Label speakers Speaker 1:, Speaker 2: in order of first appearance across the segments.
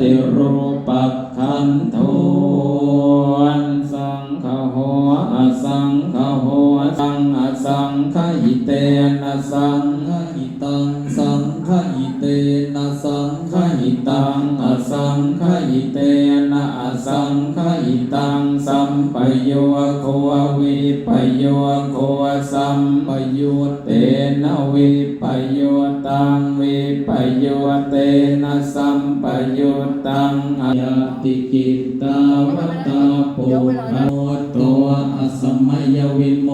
Speaker 1: ติรูปักขันโทนสังขโหอสังขโหสังอสังขหิเตนะสังขหิตังสังขหิเตนะสังขหิตังอสังขหิเตน สังฆิตังสัมปโยโควิปโยโคสัมปยุเตนะวิปโยตังวิปโยเตนะสัมปยุตังอยติกิตตาวตาปุโมตัวอสมัยวิโม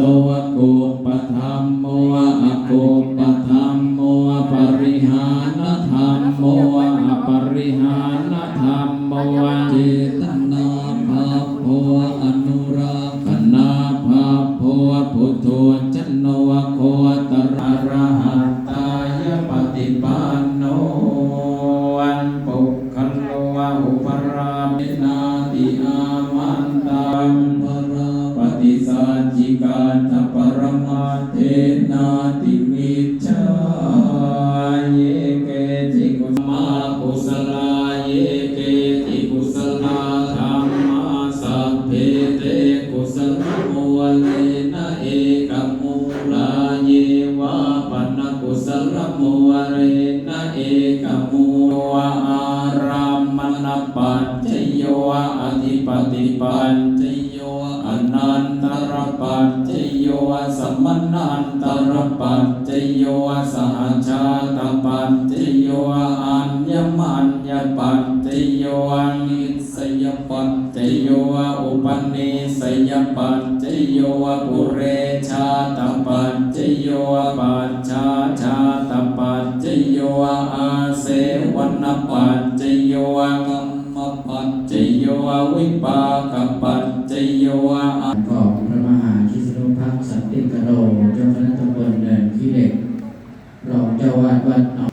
Speaker 1: ตัวกุปธรรมโมอกุปธรรมโมปริหานธรรมโมอปริหาน โนโคตระระหัตตายปฏิปันโนวันปุคคันโลวะอุปรามินาติอามันตังภราปฏิสัจจิกาตปรมาเทนาติ กุสลมุวเรนะเอกมุวะอารามณปัจจโยอธิปติปัจจโยอนันตรปัจจโยสัมมนันตรปัจจโยสหชาตปัจจโยอัญญมัญญปัจจโยนิสยปัจจโยอุปนิสยปัจจโยปุเรชาต โยปัจชาชาตปัจจโยอาเสวนปัจจโยกัมมปัจจโยวิปากปัจจโยอา
Speaker 2: ของพระมหาชิสนุพักสันติกโรเจ้าคณะตำบลเนินขี้เหล็กรองเจ้าวาดวัดหนอง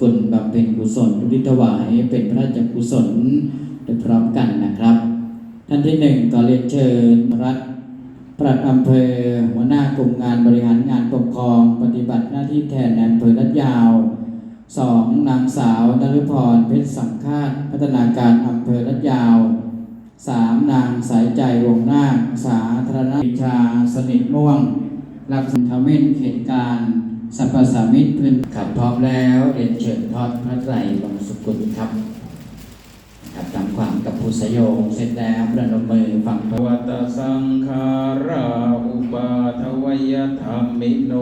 Speaker 2: กุลบำเพ็ญกุศลอุทิศถวายเป็นพระราชกุศล ปลัดอำเภอหัวหน้ากลุ่มงานบริหารงานปกครอง ปฏิบัติหน้าที่แทนอำเภอลัดยาวสองนางสาวนฤพรเพชรสังฆาตพัฒนาการอำเภอลัดยาวสามนางสายใจวงนาคสาธารณวิชาสนิทม่วง รับสันทมินเขตการสรรพสามิตรพื้นขับพร้อมแล้วเรียนเชิญทอดพระไตรลงสุกุลครับ กับผู้สยงเสร็จแล้วประนมมือฝั่งพระ
Speaker 1: วัตสังขาราอุปาทวยธรรมิโน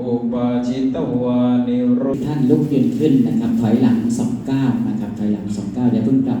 Speaker 1: อุปาชิตวานิโร
Speaker 2: ท่านลุกยืนขึ้นนะครับ ถอยหลังสองก้าวนะครับ ถอยหลังสองก้าวอย่าเพิ่งกลับ